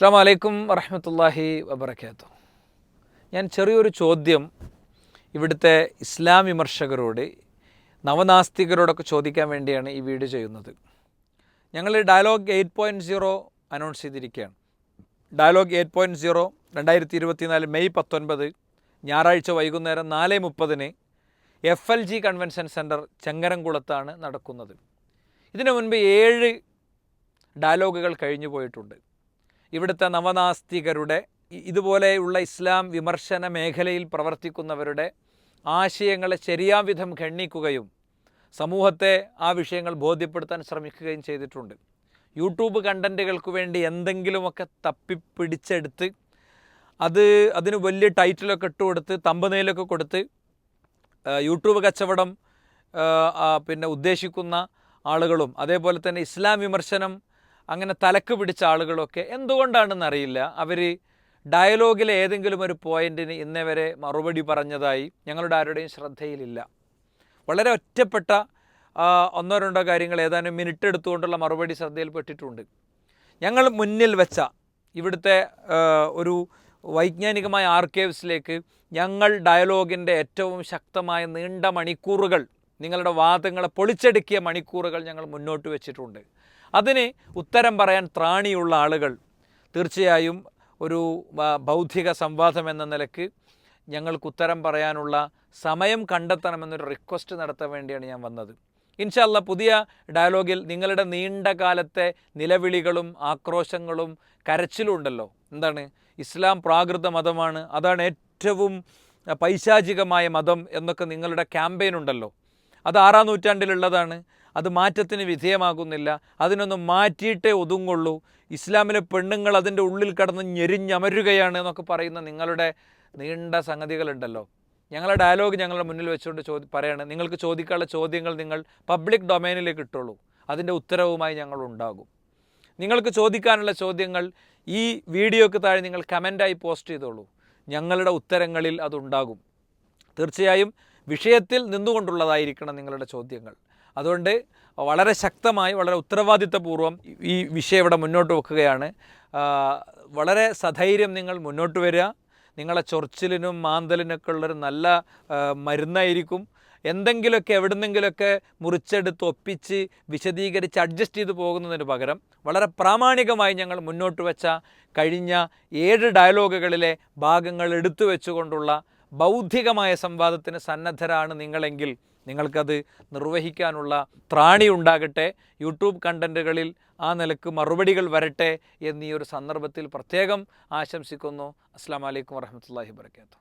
അസ്സാം വലൈക്കും വറഹമത്തല്ലാഹി വബർക്കാത്തു ഞാൻ ചെറിയൊരു ചോദ്യം ഇവിടുത്തെ ഇസ്ലാം വിമർശകരോട് നവനാസ്തികരോടൊക്കെ ചോദിക്കാൻ വേണ്ടിയാണ് ഈ വീഡിയോ ചെയ്യുന്നത്. ഞങ്ങൾ dialogue eight point zero announce ചെയ്തിരിക്കുകയാണ്. ഡയലോഗ് എയ്റ്റ് പോയിന്റ് സീറോ രണ്ടായിരത്തി ഇരുപത്തിനാല് മെയ് പത്തൊൻപത് ഞായറാഴ്ച വൈകുന്നേരം നാല് മുപ്പതിന് F L G convention centre ചെങ്ങരംകുളത്താണ് നടക്കുന്നത്. ഇതിനു മുൻപ് ഏഴ് ഡയലോഗുകൾ കഴിഞ്ഞു പോയിട്ടുണ്ട്. ഇവിടുത്തെ നവനാസ്തികരുടെ ഇതുപോലെയുള്ള ഇസ്ലാം വിമർശന മേഖലയിൽ പ്രവർത്തിക്കുന്നവരുടെ ആശയങ്ങളെ ശരിയാവിധം ഖണ്ണിക്കുകയും സമൂഹത്തെ ആ വിഷയങ്ങൾ ബോധ്യപ്പെടുത്താൻ ശ്രമിക്കുകയും ചെയ്തിട്ടുണ്ട്. യൂട്യൂബ് കണ്ടന്റുകൾക്ക് വേണ്ടി എന്തെങ്കിലുമൊക്കെ തപ്പിപ്പിടിച്ചെടുത്ത് അത് അതിന് വലിയ ടൈറ്റിലൊക്കെ ഇട്ട് കൊടുത്ത് തമ്പനയിലൊക്കെ കൊടുത്ത് യൂട്യൂബ് കച്ചവടം പിന്നെ ഉദ്ദേശിക്കുന്ന ആളുകളും അതേപോലെ തന്നെ ഇസ്ലാം വിമർശനം അങ്ങനെ തലക്ക് പിടിച്ച ആളുകളൊക്കെ എന്തുകൊണ്ടാണെന്ന് അറിയില്ല അവർ ഡയലോഗിലെ ഏതെങ്കിലും ഒരു പോയിന്റിന് ഇന്നേ വരെ മറുപടി പറഞ്ഞതായി ഞങ്ങളുടെ ആരുടെയും ശ്രദ്ധയിലില്ല. വളരെ ഒറ്റപ്പെട്ട ഒന്നോ രണ്ടോ കാര്യങ്ങൾ ഏതാനും മിനിറ്റ് എടുത്തുകൊണ്ടുള്ള മറുപടി ശ്രദ്ധയിൽപ്പെട്ടിട്ടുണ്ട്. ഞങ്ങൾ മുന്നിൽ വെച്ച ഇവിടുത്തെ ഒരു വൈജ്ഞാനികമായ ആർക്കൈവ്സിലേക്ക് ഞങ്ങൾ ഡയലോഗിന്റെ ഏറ്റവും ശക്തമായ നീണ്ട മണിക്കൂറുകൾ നിങ്ങളുടെ വാദങ്ങളെ പൊളിച്ചെടുക്കിയ മണിക്കൂറുകൾ ഞങ്ങൾ മുന്നോട്ട് വെച്ചിട്ടുണ്ട്. അതിന് ഉത്തരം പറയാൻ ത്രാണിയുള്ള ആളുകൾ തീർച്ചയായും ഒരു ബൗദ്ധിക സംവാദം എന്ന നിലയ്ക്ക് ഞങ്ങൾക്ക് ഉത്തരം പറയാനുള്ള സമയം കണ്ടെത്തണമെന്നൊരു റിക്വസ്റ്റ് നടത്താൻ വേണ്ടിയാണ് ഞാൻ വന്നത്. ഇൻഷല്ല പുതിയ ഡയലോഗിൽ നിങ്ങളുടെ നീണ്ട കാലത്തെ നിലവിളികളും ആക്രോശങ്ങളും കരച്ചിലും ഉണ്ടല്ലോ. എന്താണ്? ഇസ്ലാം പ്രാകൃത മതമാണ്. അതാണ് ഏറ്റവും പൈശാചികമായ മതം എന്നൊക്കെ നിങ്ങളുടെ ക്യാമ്പയിൻ ഉണ്ടല്ലോ. അത് ആറാം നൂറ്റാണ്ടിലുള്ളതാണ്. അത് മാറ്റത്തിന് വിധേയമാകുന്നില്ല. അതിനൊന്നും മാറ്റിയിട്ടേ ഒതുങ്ങുള്ളൂ. ഇസ്ലാമിലെ പെണ്ണുങ്ങൾ അതിന്റെ ഉള്ളിൽ കടന്ന് ഞെരിഞ്ഞമരുകയാണ് എന്നൊക്കെ പറയുന്ന നിങ്ങളുടെ നീണ്ട സംഗതികളുണ്ടല്ലോ. ഞങ്ങളുടെ ഡയലോഗ് ഞങ്ങളുടെ മുന്നിൽ വെച്ചുകൊണ്ട് ചോദി പറയാണ്. നിങ്ങൾക്ക് ചോദിക്കാനുള്ള ചോദ്യങ്ങൾ നിങ്ങൾ പബ്ലിക് ഡൊമൈനിലേക്ക് ഇട്ടുള്ളൂ അതിന്റെ ഉത്തരവുമായി ഞങ്ങൾ ഉണ്ടാകും. നിങ്ങൾക്ക് ചോദിക്കാനുള്ള ചോദ്യങ്ങൾ ഈ വീഡിയോക്ക് താഴെ നിങ്ങൾ കമന്റായി പോസ്റ്റ് ചെയ്തോളൂ. ഞങ്ങളുടെ ഉത്തരങ്ങളിൽ അതുണ്ടാകും തീർച്ചയായും വിഷയത്തിൽ നിന്നുകൊണ്ടുള്ളതായിരിക്കണം നിങ്ങളുടെ ചോദ്യങ്ങൾ. അതുകൊണ്ട് വളരെ ശക്തമായി വളരെ ഉത്തരവാദിത്തപൂർവം ഈ വിഷയം ഇവിടെ മുന്നോട്ട് വെക്കുകയാണ്. വളരെ സധൈര്യം നിങ്ങൾ മുന്നോട്ട് വരിക. നിങ്ങളെ ചൊറിച്ചിലിനും മാന്തലിനൊക്കെ ഉള്ളൊരു നല്ല മരുന്നായിരിക്കും. എന്തെങ്കിലുമൊക്കെ എവിടുന്നെങ്കിലുമൊക്കെ മുറിച്ചെടുത്ത് ഒപ്പിച്ച് വിശദീകരിച്ച് അഡ്ജസ്റ്റ് ചെയ്ത് പോകുന്നതിന് പകരം വളരെ പ്രാമാണികമായി ഞങ്ങൾ മുന്നോട്ട് വെച്ച കഴിഞ്ഞ ഏഴ് ഡയലോഗുകളിലെ ഭാഗങ്ങൾ എടുത്തു വെച്ചുകൊണ്ടുള്ള ബൗദ്ധികമായ സംവാദത്തിന് സന്നദ്ധരാണ് നിങ്ങളെങ്കിൽ നിങ്ങൾക്കത് നിർവഹിക്കാനുള്ള ത്രാണി ഉണ്ടാകട്ടെ യൂട്യൂബ് കണ്ടന്റുകളിൽ ആ നിലയ്ക്ക് മറുപടികൾ വരട്ടെ എന്നീ ഒരു സന്ദർഭത്തിൽ പ്രത്യേകം ആശംസിക്കുന്നു. അസ്സാം വലൈക്കും വർഹമത്തല്ലാഹി വർക്കാത്തു